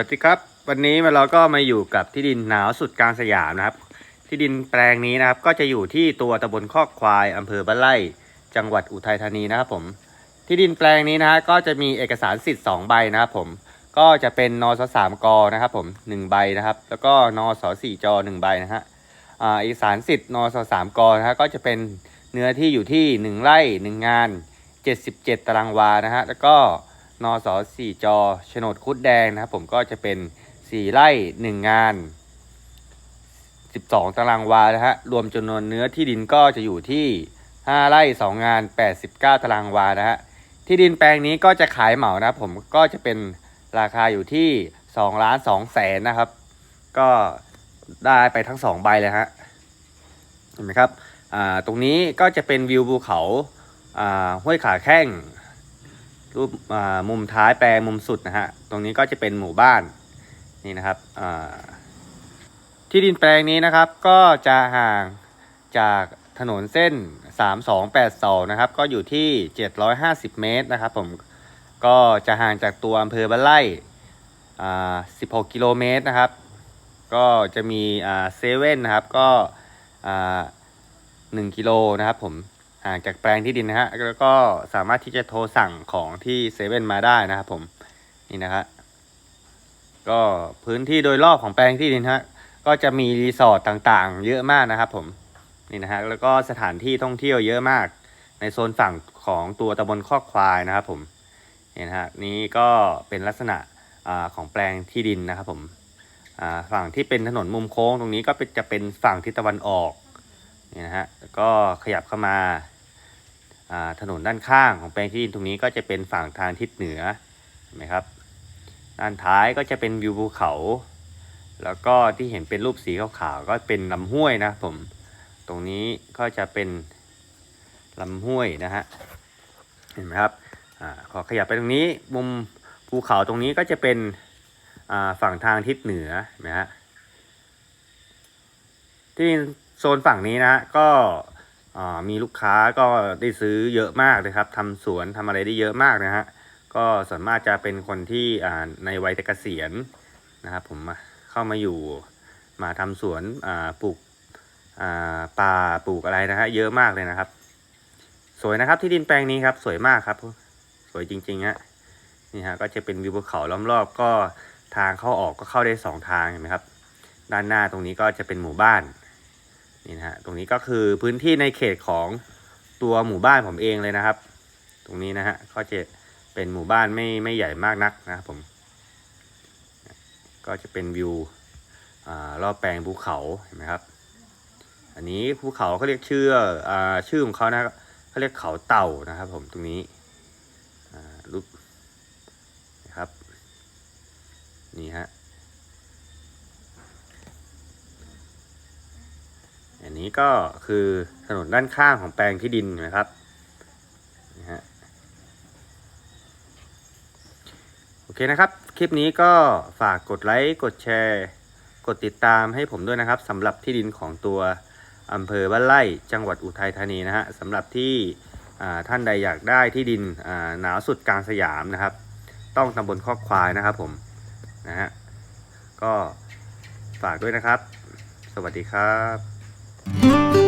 สวัสดีครับ วันนี้เราก็มาอยู่กับที่ดินหนาวสุดกลางสยามนะครับ ที่ดินแปลงนี้นะครับ ก็จะอยู่ที่ตัวตำบลคอกควายอำเภอบ้านไร่ จังหวัดอุทัยธานีนะครับผม ที่ดินแปลงนี้นะฮะก็จะมีเอกสารสิทธิ์2ใบนะครับผม ก็จะเป็นนสสามกนะครับผม1ใบนะครับ แล้วก็นสสี่จหนึ่งใบนะฮะเอกสารสิทธิ์นสสามกนะฮะก็จะเป็นเนื้อที่อยู่ที่ 1 ไร่ 1 งาน 77 ตารางวานะฮะแล้วก็ นสสี่จโฉนดคุดแดงนะครับผมก็จะเป็น4ไร่1งาน12ตารางวานะฮะรวมจำนวนเนื้อที่ดินก็จะอยู่ที่5ไร่2งาน89ตารางวานะฮะที่ดินแปลงนี้ก็จะขายเหมานะครับผมก็จะเป็นราคาอยู่ที่2ล้าน2แสนนะครับ ก็ได้ไปทั้ง2ใบเลยฮะเห็นไหมครับอ่าตรงนี้ก็จะเป็นวิวภูเขาอ่าห้วยขาแข้ง รูปมุมท้ายแปลงมุมสุดนะฮะ ตรงนี้ก็จะเป็นหมู่บ้านนี่นะครับที่ดินแปลงนี้นะครับก็จะห่างจากถนนเส้น 3282 นะครับ ก็อยู่ที่ 750 เมตรนะครับผมก็จะห่างจากตัวอำเภอบ้านไร่16 กิโลเมตรนะครับ ก็จะมีเซเว่นนะครับก็1กิโลนะครับผม ห่างจากแปลงที่ดินนะฮะแล้วก็สามารถที่จะโทรสั่งของที่เซเว่นมาได้นะครับผมนี่นะครับก็พื้นที่โดยรอบของแปลงที่ดินฮะก็จะมีรีสอร์ทต่างๆ เยอะมากนะครับผมนี่นะฮะแล้วก็สถานที่ท่องเที่ยวเยอะมาก ในโซนฝั่งของตัวตำบลคอกควายนะครับผมนี่นะฮะนี่ก็เป็นลักษณะอของแปลงที่ดินนะครับผมฝั่งที่เป็นถนนมุมโค้งตรงนี้ก็จะเป็นฝั่งทิศตะวันออก นี่นะฮะแล้วก็ขยับเข้ามาถนนด้านข้างของแปลงที่ดินตรงนี้ก็จะเป็นฝั่งทางทิศเหนือเห็นไหมครับด้านท้ายก็จะเป็นวิวภูเขา แล้วก็ที่เห็นเป็นรูปสีขาวๆก็เป็นลำห้วยนะผมตรงนี้ก็จะเป็นลำห้วยนะฮะเห็นไหมครับอขอขยับไปตรงนี้มุมภูเขาตรงนี้ก็จะเป็นฝั่งทางทิศเหนือเห็นไหมฮะที่ โซนฝั่งนี้นะฮะก็มีลูกค้าก็ได้ซื้อเยอะมากเลยครับทำสวนทำอะไรได้เยอะมากนะฮะก็ส่วนมากจะเป็นคนที่ในวัยเกษียณนะครับผมเข้ามาอยู่มาทำสวนปลูกป่าปลูกอะไรนะฮะเยอะมากเลยนะครับ สวยนะครับที่ดินแปลงนี้ครับสวยมากครับ สวยจริงๆฮะนี่ฮะก็จะเป็นวิวภูเขาล้อมรอบก็ทางเข้าออกก็เข้าได้สองทางเห็นไหมครับ ด้านหน้าตรงนี้ก็จะเป็นหมู่บ้าน นี่นะฮะตรงนี้ก็คือพื้นที่ในเขตของตัวหมู่บ้านผมเองเลยนะครับ ตรงนี้นะฮะก็จะเป็นหมู่บ้านไม่ไม่ใหญ่มากนักนะครับผม ก็จะเป็นวิวอรอบแปลงภูเขาเห็นไหมครับ อันนี้ภูเขาเขาเรียกชื่ออชื่อของเขานะครับเขาเรียกเขาเต่านะครับผมตรงนี้รูปนะครับนี่ฮะ นี้ก็คือถนนด้านข้างของแปลงที่ดินนะครับนี่ฮะโอเคนะครับ คลิปนี้ก็ฝากกดไลค์กดแชร์ กดติดตามให้ผมด้วยนะครับสำหรับที่ดินของตัวอำเภอบ้านไร่จังหวัดอุทัยธานีนะฮะสำหรับที่ท่านใดอยากได้ที่ดินหนาวสุดกลางสยามนะครับ ต้องตำบลคอกควายนะครับผมนะฮะก็ฝากด้วยนะครับ สวัสดีครับ Música